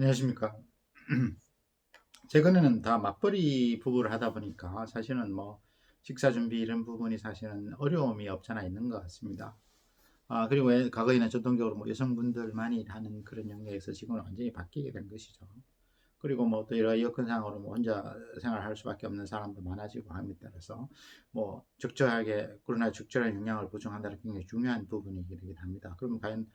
안녕하십니까. 최근에는 다 맞벌이 부부를 하다 보니까 사실은 뭐 식사 준비 이런 부분이 사실은 어려움이 없잖아 있는 것 같습니다. 아, 그리고 왜 과거에는 전통적으로 뭐 여성분들만이 하는 그런 영역에서 지금은 완전히 바뀌게 된 것이죠. 그리고 뭐 또 여러 여건상으로 뭐 혼자 생활할 수밖에 없는 사람도 많아지고 함에 따라서 뭐 적절하게 그러나 적절한 영양을 보충한다는 게 굉장히 중요한 부분이긴 합니다. 그러면 과연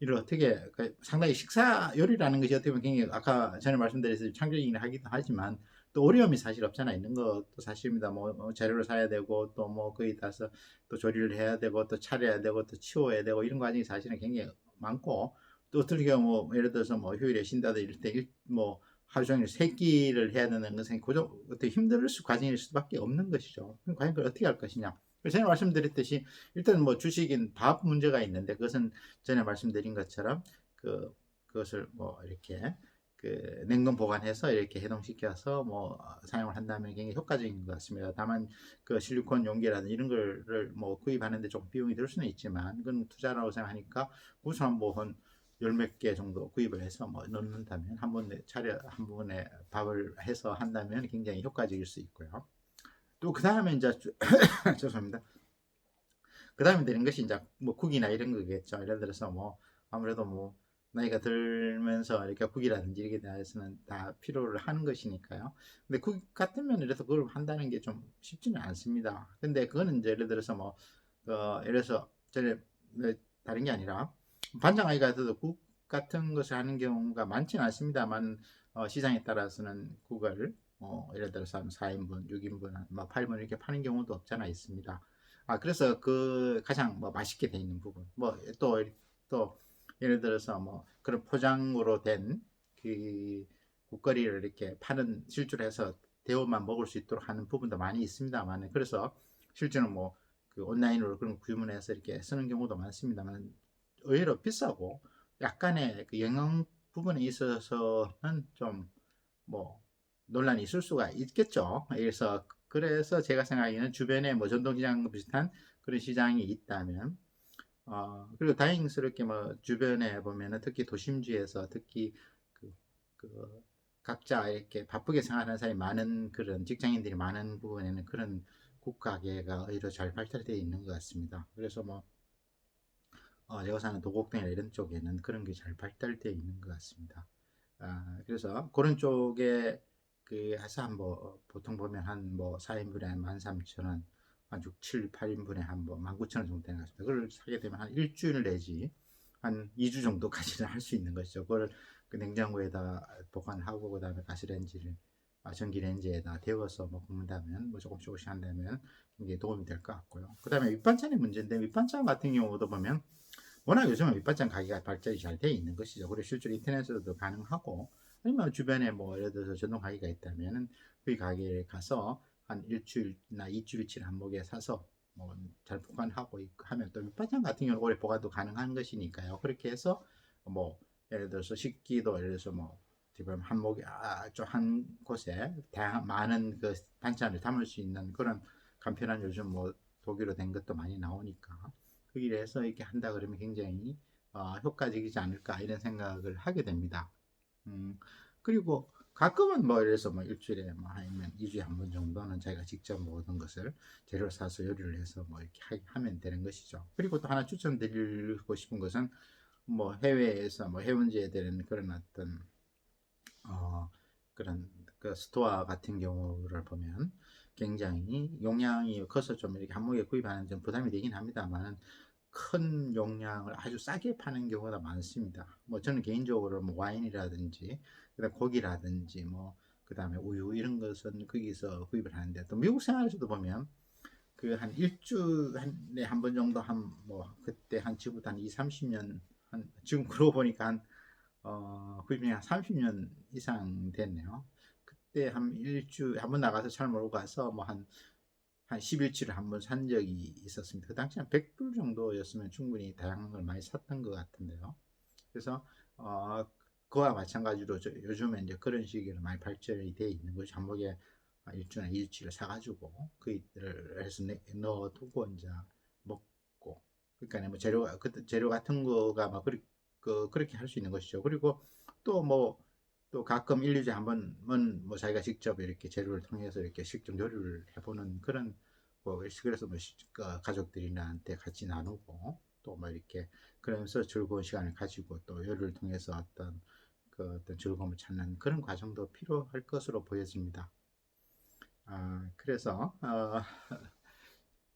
이를 어떻게 그 상당히 식사 요리라는 것이 어떻게 보면 굉장히 아까 전에 말씀드렸듯이 창조적이긴 하기도 하지만 또 어려움이 사실 없잖아 있는 것도 사실입니다. 뭐, 뭐 재료를 사야 되고 또 뭐 거기 따서 또 조리를 해야 되고 또 차려야 되고 또 치워야 되고 이런 과정이 사실은 굉장히 많고 또 어떻게 보면 뭐 예를 들어서 뭐 휴일에 쉰다든 이럴 때뭐 하루 종일 세 끼를 해야 되는 것은 고정 어떻게 힘들 수 과정일 수밖에 없는 것이죠. 과연 그걸 어떻게 할 것이냐? 제가 말씀드렸듯이 일단 뭐 주식인 밥 문제가 있는데 그것은 전에 말씀드린 것처럼 그 그것을 뭐 이렇게 그 냉동 보관해서 이렇게 해동시켜서 뭐 사용을 한다면 굉장히 효과적인 것 같습니다. 다만 그 실리콘 용기라든지 이런 거를 뭐 구입하는데 좀 비용이 들 수는 있지만 그건 투자라고 생각하니까 우선 뭐한 열 몇 개 정도 구입을 해서 뭐 넣는다면 한 번에 차려 한 번에 밥을 해서 한다면 굉장히 효과적일 수 있고요. 또 그 다음에 이제 죄송합니다. 그 다음에 되는 것이 이제 뭐 국이나 이런 거겠죠. 예를 들어서 뭐 아무래도 뭐 나이가 들면서 이렇게 국이라든지 이렇게 대해서는 다 필요를 하는 것이니까요. 근데 국 같으면 이래서 그걸 한다는 게 좀 쉽지는 않습니다. 근데 그거는 이제 예를 들어서 뭐, 어, 예를 들어서 전에 뭐 다른 게 아니라 반장 아이가 있어도 국 같은 것을 하는 경우가 많지는 않습니다만 어, 시장에 따라서는 국을 어, 예를 들어서 한 4인분, 6인분, 뭐 8분 이렇게 파는 경우도 없잖아 있습니다. 아 그래서 그 가장 뭐 맛있게 돼 있는 부분, 뭐또또 예를 들어서 뭐 그런 포장으로 된 그 국거리를 이렇게 파는 실주를 해서 데워만 먹을 수 있도록 하는 부분도 많이 있습니다만 그래서 실제는 뭐 그 온라인으로 그런 구문해서 이렇게 쓰는 경우도 많습니다만 의외로 비싸고 약간의 그 영양 부분에 있어서는 좀 뭐 논란이 있을 수가 있겠죠. 그래서 그래서 제가 생각하기에는 주변에 뭐 전통시장 비슷한 그런 시장이 있다면 어 그리고 다행스럽게 뭐 주변에 보면은 특히 도심지에서 특히 그, 그 각자 이렇게 바쁘게 생활하는 사람이 많은 그런 직장인들이 많은 부분에는 그런 국가계가 오히려 잘 발달되어 있는 것 같습니다. 그래서 뭐 어, 제가 사는 도곡동이나 이런 쪽에는 그런 게 잘 발달되어 있는 것 같습니다. 아, 그래서 그런 쪽에 그 해서 한뭐 보통 보면 한 뭐 4인분에 한 13,000원, 한 6, 7, 8인분에 한뭐 19,000원 정도 되는 것 같습니다. 그걸 사게 되면 한 일주일 내지 한 2주 정도까지는 할 수 있는 것이죠. 그걸 그 냉장고에다 보관하고 그다음에 가스레인지를 아, 전기레인지에다 데워서 뭐 굽는다면 뭐 조금 조금씩 한다면 굉장히 도움이 될 것 같고요. 그다음에 밑반찬의 문제인데 밑반찬 같은 경우도 보면 워낙 요즘은 밑반찬 가게가 발전이 잘 돼 있는 것이죠. 그리고 실제로 인터넷에서도 가능하고 아니면 주변에 뭐 예를 들어서 전동 가게가 있다면은 그 가게에 가서 한 일주일이나 이주일치를 한목에 사서 뭐 잘 보관하고 하면 또 밑반찬 같은 경우는 오래 보관도 가능한 것이니까요. 그렇게 해서 뭐 예를 들어서 식기도 예를 들어서 뭐 지금 한목에 아주 한 곳에 다양 많은 그 반찬을 담을 수 있는 그런 간편한 요즘 뭐 독일어 된 것도 많이 나오니까 그 일에서 이렇게 한다 그러면 굉장히 어, 효과적이지 않을까 이런 생각을 하게 됩니다. 음, 그리고 가끔은 뭐 이래서 뭐 일주일에 뭐 아니면 2주에 한 번 정도는 자기가 직접 모든 것을 재료를 사서 요리를 해서 뭐 이렇게 하, 면 되는 것이죠. 그리고 또 하나 추천드리고 싶은 것은 뭐 해외에서 뭐 해운지에 되는 그런 어떤 어 그런 그 스토어 같은 경우를 보면 굉장히 용량이 커서 좀 이렇게 한목에 구입하는 좀 부담이 되긴 합니다만 큰 용량을 아주 싸게 파는 경우가 많습니다. 뭐 저는 개인적으로 뭐 와인이라든지 그다음 고기라든지 뭐 그다음에 우유 이런 것은 거기서 구입을 하는데 또 미국 생활에서도 보면 그 한 일주일에 한 번 정도 한 뭐 그때 한 지금부터 한 2, 30년 한 지금 그러고 보니까 한 어, 구입이 한 30년 이상 됐네요. 그때 한 일주 한 번 나가서 잘 몰고 가서 뭐 한 한 10일치를 한 번 산 적이 있었습니다. 그 당시 한 100불 정도였으면 충분히 다양한 걸 많이 샀던 것 같은데요. 그래서 어, 그와 마찬가지로 저, 요즘에 이제 그런 식으로 많이 발전이 되어 있는 거죠. 한복에 일주나 이주치를 사가지고 그들을 해서 넣어두고 이제 먹고 그러니까 뭐 재료 그 재료 같은 거가 막 그리, 그, 그렇게 할 수 있는 것이죠. 그리고 또뭐 또 가끔 1, 2주에 한 번은 뭐 자기가 직접 이렇게 재료를 통해서 이렇게 직접 요리를 해보는 그런 뭐 그래서 뭐 시- 그 가족들이나한테 같이 나누고 또 뭐 이렇게 그러면서 즐거운 시간을 가지고 또 요리를 통해서 어떤 그 어떤 즐거움을 찾는 그런 과정도 필요할 것으로 보여집니다. 아, 그래서 어,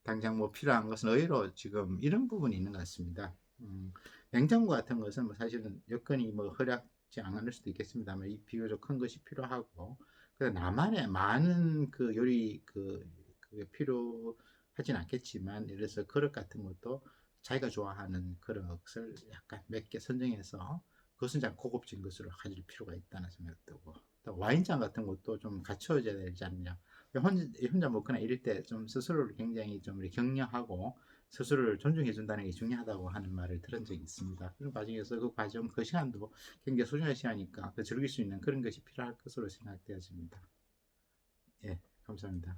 당장 뭐 필요한 것은 의외로 지금 이런 부분이 있는 것 같습니다. 음, 냉장고 같은 것은 뭐 사실은 여건이 뭐 허락 지 않을 수도 있겠습니다만 이 비교적 큰 것이 필요하고 그래서 나만의 많은 그 요리 그 그게 필요하진 않겠지만 예를 들어서 그릇 같은 것도 자기가 좋아하는 그릇을 약간 몇 개 선정해서 그것은 좀 고급진 것으로 가질 필요가 있다는 생각이 들고 또 와인잔 같은 것도 좀 갖춰져야 되지 않느냐. 혼자, 혼자 먹거나 이럴 때 좀 스스로를 굉장히 좀 격려하고 스스로를 존중해 준다는 게 중요하다고 하는 말을 들은 적이 있습니다. 그런 과정에서 그 과정, 그 시간도 굉장히 소중한 시간이니까 그 즐길 수 있는 그런 것이 필요할 것으로 생각되어집니다. 예, 감사합니다.